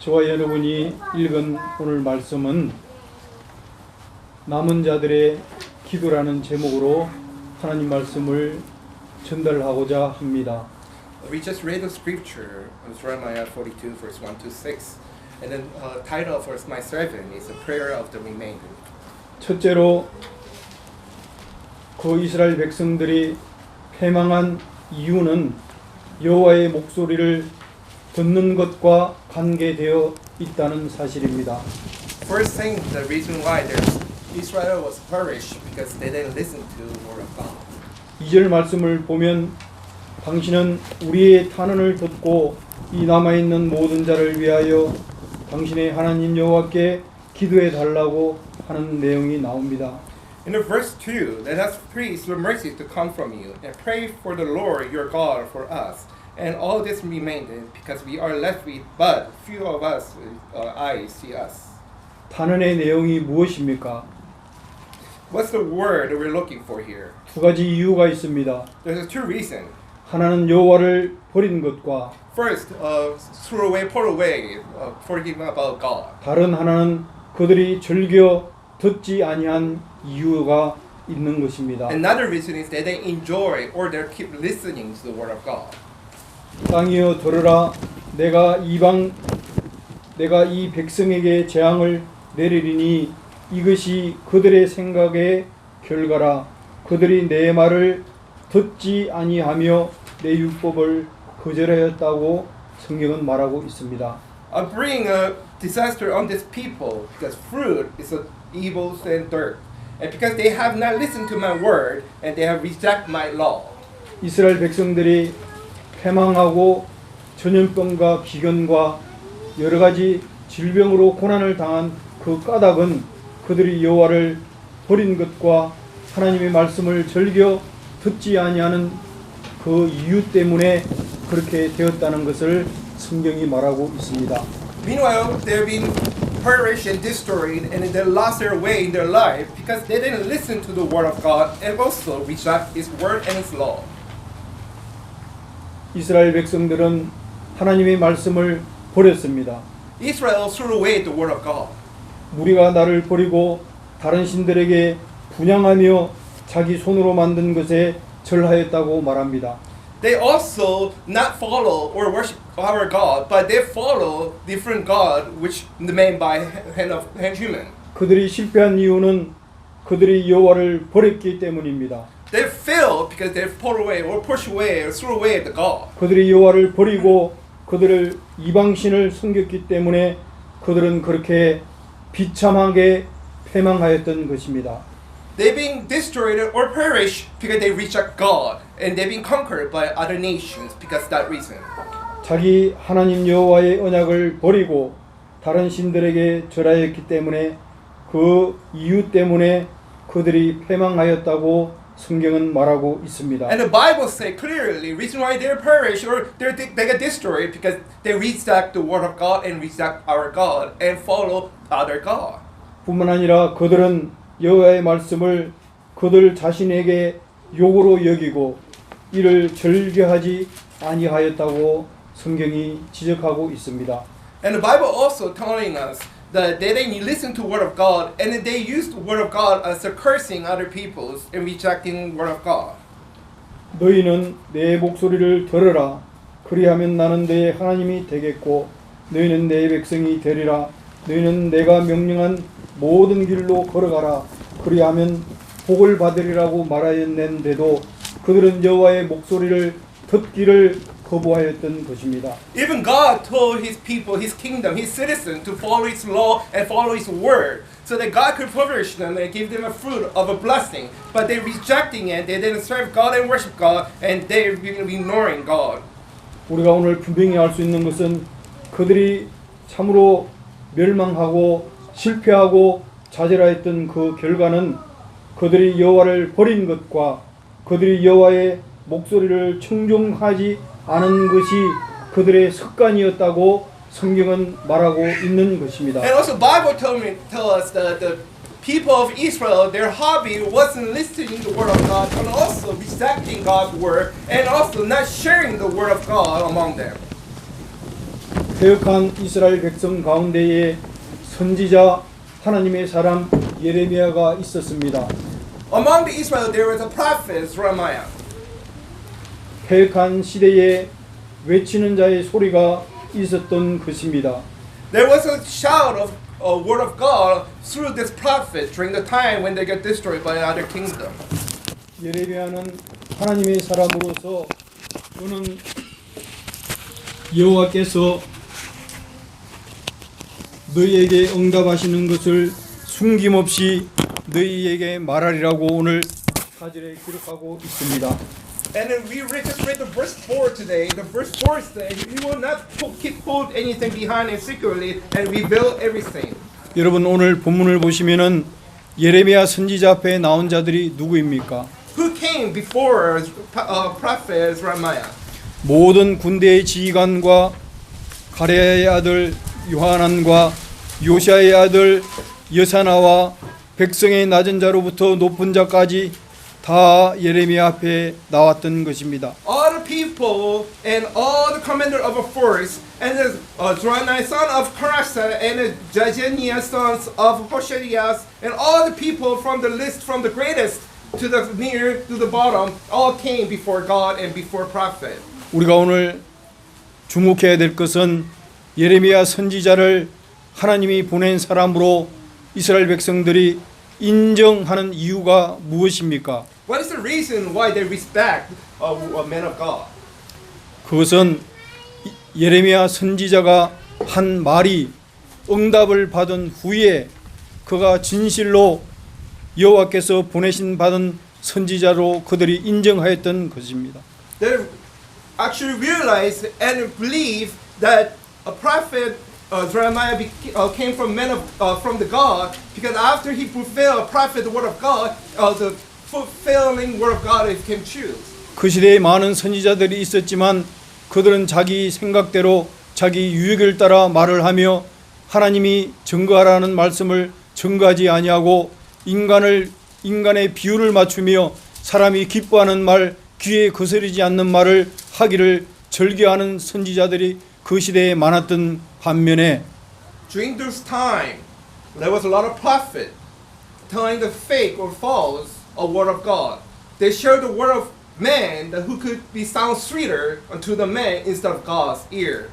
저와 여러분이 읽은 오늘 말씀은 남은 자들의 기도라는 제목으로 하나님 말씀을 전달하고자 합니다. We just read the scripture on Jeremiah 42, verse 1 to 6. And the uh, title of verse my servant is a prayer of the remainder. 첫째로 그 이스라엘 백성들이 패망한 이유는 여호와의 목소리를 듣는 것과 관계되어 있다는 사실입니다. First thing, the reason why Israel was perished because they didn't listen to the word of God. 2절 말씀을 보면 당신은 우리의 탄원을 듣고 이 남아 있는 모든 자를 위하여 당신의 하나님 여호와께 기도해 달라고 하는 내용이 나옵니다. In the verse 2, let us praise the mercy to come from you and pray for the Lord your God for us. And all this remained because we are left with but few of us uh, eyes see us. 탄원의 내용이 무엇입니까? What's the word we're looking for here? 두 가지 이유가 있습니다. There's two reasons. 하나는 여호와를 버린 것과 First, uh, throw away, put away, uh, forgetting about God. 다른 하나는 그들이 즐겨 듣지 아니한 이유가 있는 것입니다. Another reason is that they enjoy or they keep listening to the word of God. 땅이여 들으라 내가 이방 내가 이 백성에게 재앙을 내리리니 이것이 그들의 생각의 결과라 그들이 내 말을 듣지 아니하며 내 율법을 거절하였다고 성경은 말하고 있습니다. I bring a disaster on this people because fruit is a evil and dirt. And because they have not listened to my word and they have rejected my law. 이스라엘 백성들이 패망하고 전염병과 기근과 여러 가지 질병으로 고난을 당한 그 까닭은 그들이 여호와를 버린 것과 하나님의 말씀을 즐겨 듣지 아니하는 그 이유 때문에 그렇게 되었다는 것을 성경이 말하고 있습니다. Meanwhile, they've been perished and destroyed and they lost their way in their life because they didn't listen to the word of God and also reject his word and his law. 이스라엘 백성들은 하나님의 말씀을 버렸습니다. Israel threw away the word of God. 무리가 나를 버리고 다른 신들에게 분양하며 자기 손으로 만든 것에 절하였다고 말합니다. They also not follow or worship our God, but they follow different God which made by hand of hand human. 그들이 실패한 이유는 그들이 여호와를 버렸기 때문입니다. They fail because they pull away or push away or throw away the God. 그들이 여호와를 버리고 그들을 이방신을 섬겼기 때문에 그들은 그렇게 비참하게 패망하였던 것입니다. They've been destroyed or perished because they reject God, and they've been conquered by other nations because that reason. 자기 하나님 여호와의 언약을 버리고 다른 신들에게 절하였기 때문에 그 이유 때문에 그들이 패망하였다고 성경은 말하고 있습니다. And the Bible say clearly reason why they're perished or they're they get destroyed because they reject the word of God and reject our God and follow other God. 뿐만 아니라 그들은 여호와의 말씀을 그들 자신에게 욕으로 여기고 이를 즐겨하지 아니하였다고 성경이 지적하고 있습니다. And the Bible also telling us that they didn't listen to word of God and they used word of God as a cursing other peoples and rejecting word of God. 너희는 내 목소리를 들으라 그리하면 나는 내 하나님이 되겠고 너희는 내 백성이 되리라 너희는 내가 명령한 모든 길로 걸어가라 그리하면 복을 받으리라고 말하였는데도 그들은 여호와의 목소리를 듣기를 거부하였던 것입니다. Even God told his people, his kingdom, his citizens to follow his law and follow his word so that God could flourish them and give them a fruit of a blessing. But they're rejecting it, they didn't serve God and worship God, and they're ignoring God. 우리가 오늘 분명히 알 수 있는 것은 그들이 참으로 멸망하고 실패하고 좌절하였던 그 결과는 그들이 여호와를 버린 것과 그들이 여호와의 목소리를 청종하지 않은 것이 그들의 습관이었다고 성경은 말하고 있는 것입니다. And also, Bible tell me tell us that the people of Israel, their hobby wasn't listening the word of God, and also rejecting God's word, and also not sharing the word of God among them. 퇴역한 이스라엘 백성 가운데에 선지자 하나님의 사람 예레미야가 있었습니다. Among the Israel, there was a prophet, Jeremiah. 퇴역한 시대에 외치는 자의 소리가 있었던 것입니다. There was a shout of a word of God through this prophet during the time when they get destroyed by another kingdom. 예레미야는 하나님의 사람으로서 그는 여호와께서 너희에게 응답하시는 것을 숨김없이 너희에게 말하리라고 오늘 사절에 기록하고 있습니다. And then we read the verse 4 today. The verse 4 says, We will not keep hold anything behind it secretly and reveal everything. 여러분 오늘 본문을 보시면은 예레미야 선지자 앞에 나온 자들이 누구입니까? Who came before uh, prophet Jeremiah? 모든 군대의 지휘관과 가레야의 아들 요하난과 요시아의 아들 여사나와 백성의 낮은 자로부터 높은 자까지 다 예레미야 앞에 나왔던 것입니다. All the people and all the commander of a force, and the uh, Jeremiah son of Karasa, and the Jajaniah sons of Hoshaiah, and all the people from the list from the greatest to the near to the bottom, all came before God and before prophet. 우리가 오늘 주목해야 될 것은 예레미야 선지자를 하나님이 보낸 사람으로 이스라엘 백성들이 인정하는 이유가 무엇입니까? What is the reason why they respect a, a man of God? 그것은 이- 예레미야 선지자가 한 말이 응답을 받은 후에 그가 진실로 여호와께서 보내신 받은 선지자로 그들이 인정하였던 것입니다. They actually realized and believe that a prophet uh, Jeremiah beca- uh, came from men of uh, from the God because after he fulfilled prophet the word of God, uh, the fulfilling word of God came true. 그 시대에 많은 선지자들이 있었지만 그들은 자기 생각대로 자기 유익을 따라 말을 하며 하나님이 증거하라는 말씀을 증거하지 아니하고 인간을 인간의 비율을 맞추며 사람이 기뻐하는 말 귀에 거스르지 않는 말을 하기를 즐겨하는 선지자들이 그 시대에 많았던 반면에 During this time, there was a lot of prophet telling the fake or false a word of God. They shared the word of man that who could be sound sweeter unto the man instead of God's ear.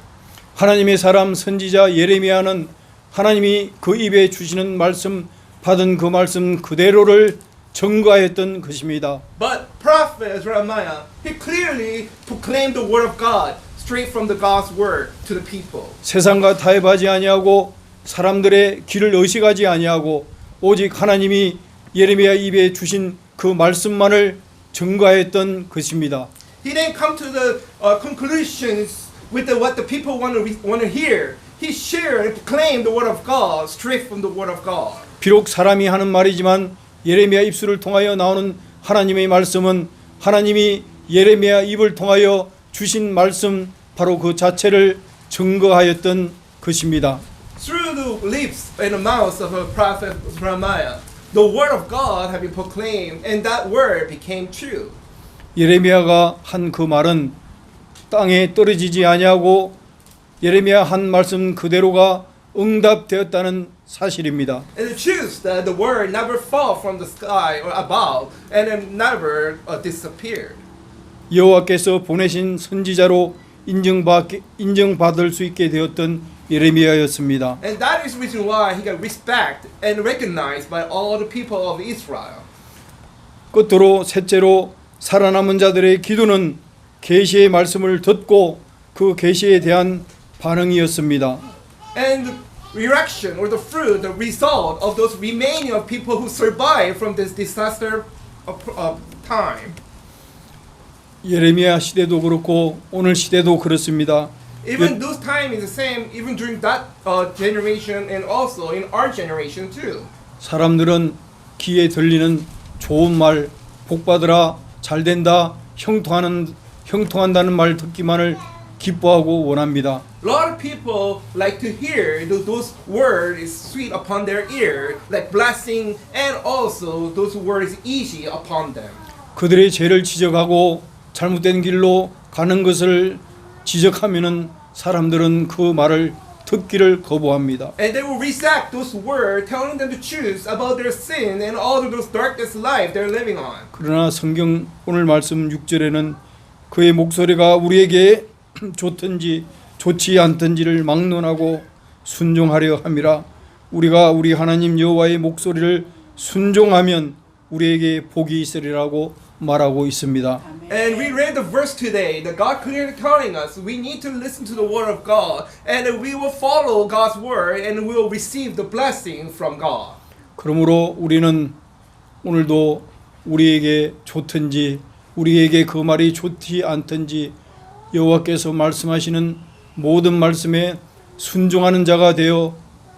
하나님의 사람 선지자 예레미야는 하나님이 그 입에 주시는 말씀 받은 그 말씀 그대로를 증거하였던 것입니다. But prophet Jeremiah, he clearly proclaimed the word of God straight from the God's word to the people. 세상과 타협하지 아니하고 사람들의 길을 의식하지 아니하고 오직 하나님이 예레미야 입에 주신 그 말씀만을 증거하였던 것입니다. He didn't come to the uh, conclusions with the, what the people want to want to hear. He shared and proclaimed the word of God straight from the word of God. 비록 사람이 하는 말이지만 예레미야 입술을 통하여 나오는 하나님의 말씀은 하나님이 예레미야 입을 통하여 주신 말씀 바로 그 자체를 증거하였던 것입니다. Through the lips and the mouth of a prophet Jeremiah, the word of God had been proclaimed, and that word became true. 예레미야가 한 그 말은 땅에 떨어지지 아니하고 예레미야 한 말씀 그대로가 응답되었다는 사실입니다. And the truth that the word never fell from the sky or above, and never uh, disappeared. 여호와께서 보내신 선지자로 인정받, 인정받을 수 있게 되었던 예레미야였습니다. And that is the reason why he got respect and recognized by all the people of Israel. 끝으로 셋째로 살아남은 자들의 기도는 계시의 말씀을 듣고 그 계시에 대한 반응이었습니다. And reaction or the fruit, the result of those remaining of people who survived from this disaster of, of time. 예레미야 시대도 그렇고 오늘 시대도 그렇습니다. Even those time is the same, even during that uh, generation and also in our generation too. 사람들은 귀에 들리는 좋은 말, 복 받으라, 잘 된다, 형통하는 형통한다는 말 듣기만을 기뻐하고 원합니다. A lot of people like to hear those words is sweet upon their ear, like blessing, and also those words easy upon them. 그들의 죄를 지적하고 잘못된 길로 가는 것을 지적하면은 사람들은 그 말을 듣기를 거부합니다. And they will reject those words telling them the truth about their sin and all of those darkness life they're living on. 그러나 성경 오늘 말씀 6절에는 그의 목소리가 우리에게 좋든지 좋지 않든지를 막론하고 순종하려 함이라 우리가 우리 하나님 여호와의 목소리를 순종하면 우리에게 복이 있으리라고 말하고 있습니다. And we read the verse today that God clearly telling us we need to listen to the word of God and we will follow God's word and we will receive the blessing from God. 그러므로 우리는 오늘도 우리에게 좋든지 우리에게 그 말이 좋지 않든지 여호와께서 말씀하시는 모든 말씀에 순종하는 자가 되어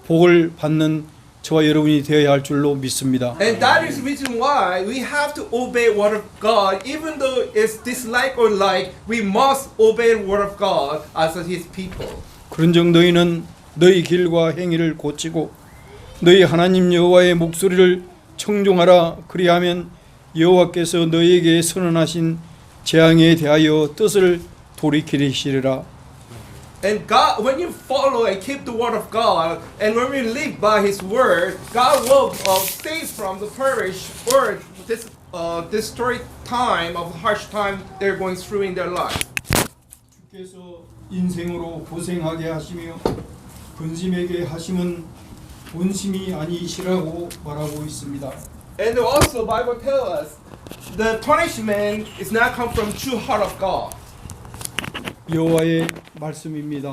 복을 받는 저와 여러분이 되어야 할 줄로 믿습니다. And that is the reason why we have to obey word of God even though it's dislike or like we must obey word of God as his people. 그런즉 너희는 너희 길과 행위를 고치고 너희 하나님 여호와의 목소리를 청종하라 그리하면 여호와께서 너희에게 선언하신 재앙에 대하여 뜻을 돌이키리시리라 And God, when you follow and keep the word of God, and when we live by His word, God will uh, save from the perish or this uh, destroy time of harsh time they're going through in their life. 주께서 인생으로 고생하게 하시며 근심에게 하심은 본심이 아니시라고 말하고 있습니다. And also, Bible tells us the punishment is not come from true heart of God. 여호와의 말씀입니다.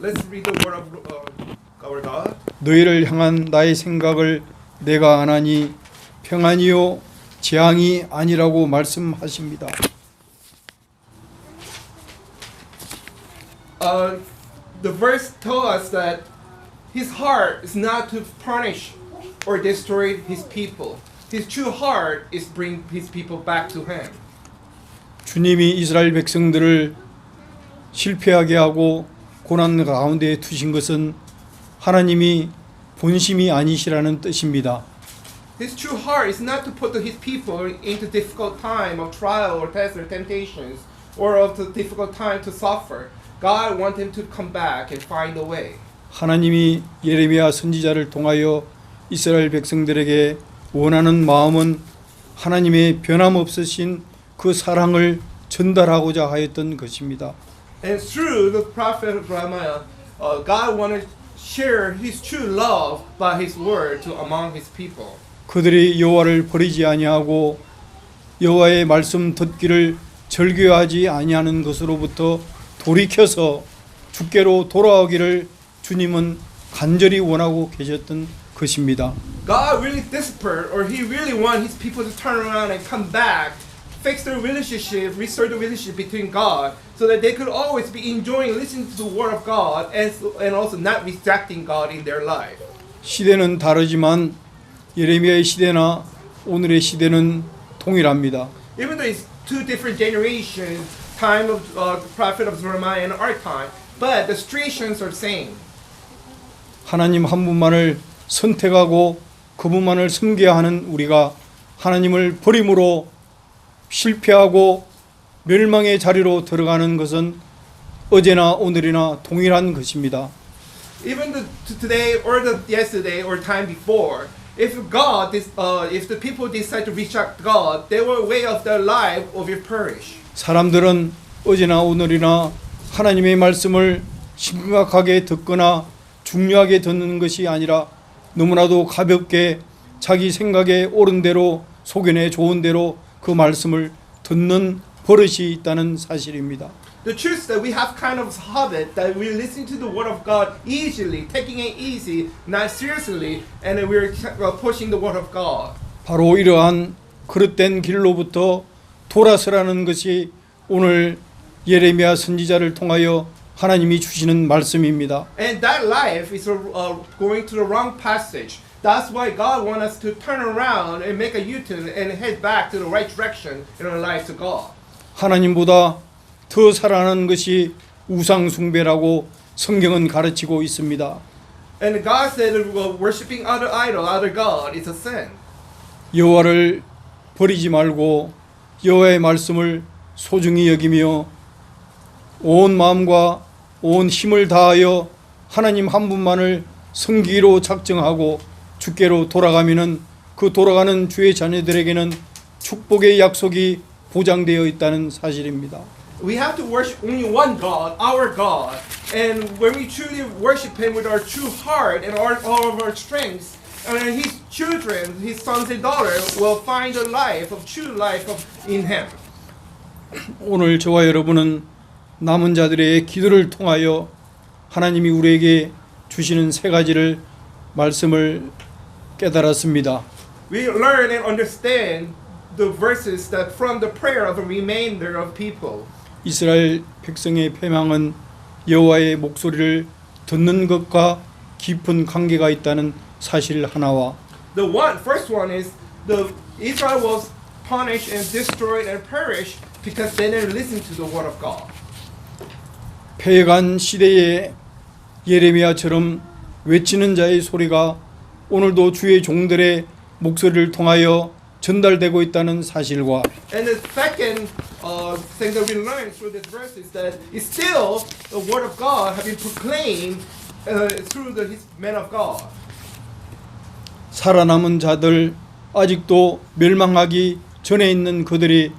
Let's read the word of uh, our God. 너희를 향한 나의 생각을 내가 아나니 평안이요 재앙이 아니라고 말씀하십니다. Uh, the verse tells us that His heart is not to punish or destroy His people. His true heart is bring His people back to Him. 주님이 이스라엘 백성들을 실패하게 하고 고난 가운데 두신 것은 하나님이 본심이 아니시라는 뜻입니다. His true heart is not to put His people into difficult time of trial or test or temptations or of the difficult time to suffer. God wants them to come back and find a way. 하나님이 예레미야 선지자를 통하여 이스라엘 백성들에게 원하는 마음은 하나님의 변함없으신 그 사랑을 전달하고자 하였던 것입니다. And through the prophet Jeremiah, uh, God wanted to share His true love by His word to among His people. 그들이 여호와를 버리지 아니하고 여호와의 말씀 듣기를 절교하지 아니하는 것으로부터 돌이켜서 주께로 돌아오기를 주님은 간절히 원하고 계셨던 것입니다. God really desperate, or He really want His people to turn around and come back, fix their relationship, restore the relationship between God, so that they could always be enjoying listening to the Word of God, and and also not rejecting God in their life. 시대는 다르지만 예레미야의 시대나 오늘의 시대는 동일합니다. Even though it's two different generations, time of uh, the prophet of Jeremiah and our time, but the situations are same. 하나님 한 분만을 선택하고 그분만을 섬겨야 하는 우리가 하나님을 버림으로 실패하고 멸망의 자리로 들어가는 것은 어제나 오늘이나 동일한 것입니다. even the, to today or the yesterday or time before, if God, uh, if the people decide to reject God, they will way of their life will be perish. 사람들은 어제나 오늘이나 하나님의 말씀을 심각하게 듣거나 중요하게 듣는 것이 아니라 너무나도 가볍게 자기 생각에 옳은 대로 소견에 좋은 대로 그 말씀을 듣는 버릇이 있다는 사실입니다. The truth that we have kind of habit that we listen to the word of God easily, taking it easy, not seriously, and we're uh, pushing the word of God. 바로 이러한 그릇된 길로부터 돌아서라는 것이 오늘 예레미야 선지자를 통하여 하나님이 주시는 말씀입니다. And that life is uh, going to the wrong passage. That's why God wants us to turn around and make a U-turn and head back to the right direction in our life to God. 하나님보다 더 사랑하는 것이 우상 숭배라고 성경은 가르치고 있습니다. And God said worshiping other idol, other god, is a sin. 여호와를 버리지 말고 여호와의 말씀을 소중히 여기며 온 마음과 온 힘을 다하여 하나님 한 분만을 섬기기로 작정하고 주께로 돌아가면은 그 돌아가는 주의 자녀들에게는 축복의 약속이 보장되어 있다는 사실입니다. We have to worship only one God, our God. And when we truly worship Him with our true heart and our, all of our strengths, and His children, His sons and daughters, will find a life of true life of, in Him. 오늘 저와 여러분은 남은 자들의 기도를 통하여 하나님이 우리에게 주시는 세 가지를 말씀을 깨달았습니다. We learn and understand the verses that from the prayer of the remainder of people. 이스라엘 백성의 패망은 여호와의 목소리를 듣는 것과 깊은 관계가 있다는 사실 하나와 The one, first one is the Israel was punished and destroyed and perished because they didn't listen to the word of God. 패간 시대의 예레미야처럼 외치는 자의 소리가 오늘도 주의 종들의 목소리를 통하여 전달되고 있다는 사실과 And the second uh, thing that we learn through this verse is that it's still the word of God have been proclaimed uh, through the his men of God. 살아남은 자들 아직도 멸망하기 전에 있는 그들이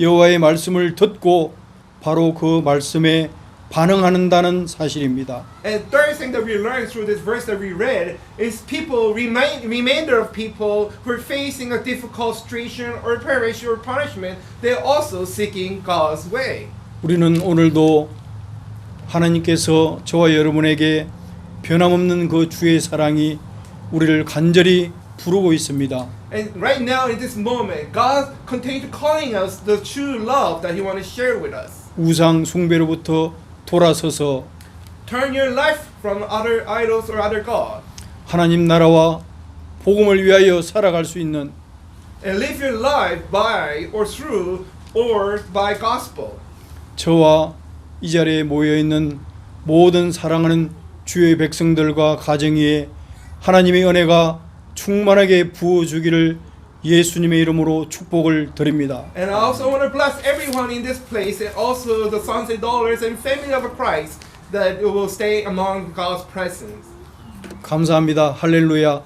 여호와의 말씀을 듣고 바로 그 말씀에 반응하는다는 사실입니다. And third thing that we learn through this verse that we read is people remain remainder of people who are facing a difficult situation or perish or punishment, they're also seeking God's way. 우리는 오늘도 하나님께서 저와 여러분에게 변함없는 그 주의 사랑이 우리를 간절히 부르고 있습니다. And right now in this moment, God continues calling us the true love that He wants to share with us. 우상 숭배로부터 돌아서서 Turn your life from other idols or other God 하나님 나라와 복음을 위하여 살아갈 수 있는 and live your life by or through or by gospel. 저와 이 자리에 모여 있는 모든 사랑하는 주의 백성들과 가정 위에 하나님의 은혜가 충만하게 부어 주기를 예수님의 이름으로 축복을 드립니다. And I also want to bless everyone in this place and also the sons and daughters and family of Christ that will stay among God's presence. 감사합니다. 할렐루야.